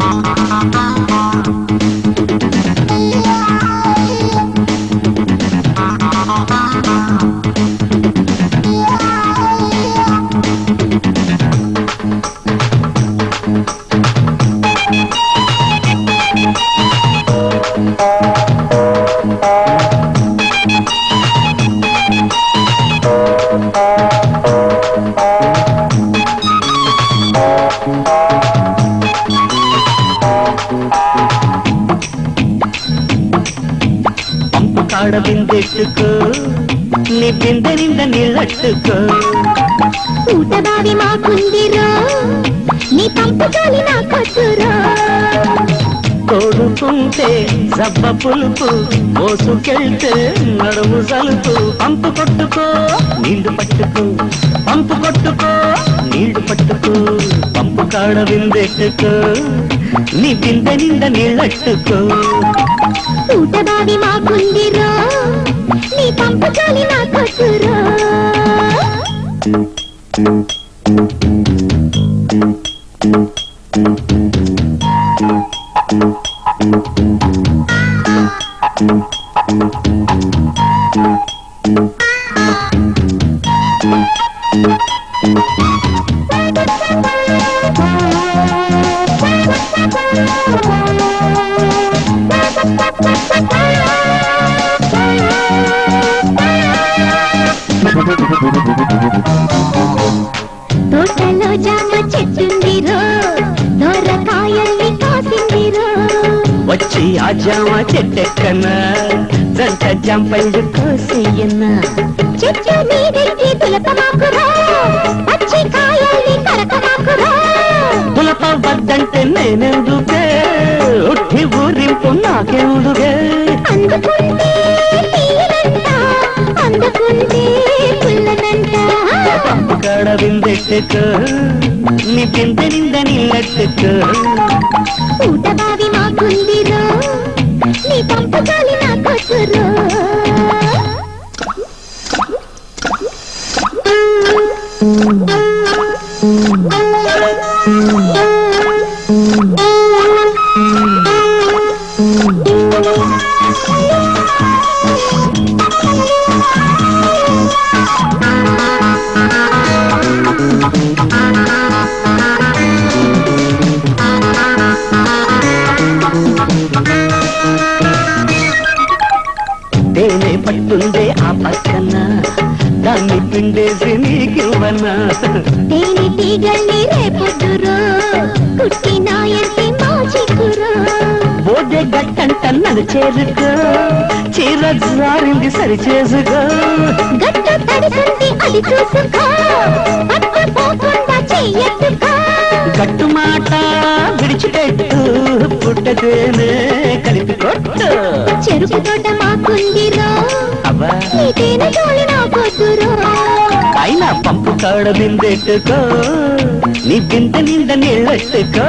పంపు కాడ బిందెట్టుకో నీ బిందె నింద నీళ్ళట్టుకో ఊటబావి మాకుందిరో నీ పంపు గాలి నా కొద్దురో తోడుకుంటే జబ్బ పులుపు మోసుకెళ్తే నడుము సలుపు పంపు కొట్టుకో నీళ్ళు పట్టుకో. పంపు కొట్టుకో నీళ్ళు పట్టుకో. పంపు కాడ బిందెట్టుకో నీ బిందె నింద నీళ్ళట్టుకో ఊటబావి మాకుందిరో నీ పంపు గాలి నా you. తోటలో జామ దొరకాయల్ని వచ్చి ఆ జామ చెట్టెక్కన జంట జంపళ్ళు కోసేయన్నా చెట్టు మీదెక్కి తులపమాకురో పచ్చి కాయల్ని కరకమాకురో. తులప వద్దంటే నేనెందుకే? ఉట్టి ఊరింపు నాకెందుకే? పంపు కాడ బిందెట్టుకో నీ బిందె నింద నీళ్ళట్టుకో ఊటబావి మాకుందిరో నీ పంపు గాలి నా తేనె పట్టుందే ఆ పక్కన దాన్ని పిండేసి నీకివ్వనా? తేనె తీగల్ని రేపొద్దురో కుట్టినాయంటే మాచికురో బోదే గట్టంట నన్ను చేరుకో చీర జారింది సరి చేసుకో గట్టు తడిసింది అది చూసుకో పట్టుకోకుండా చెయ్యట్టుకో గట్టు మాట విడిచిపెట్టు పుట్టదేనే కలిపి కొట్టు. చెరుకు తోట మాకుందిరో అవ్వా నీ తేనె తోలి నా పొద్దురో. అయినా పంపు కాడ బిందెట్టుకో నీ బిందె నింద నీళ్ళెట్టుకో.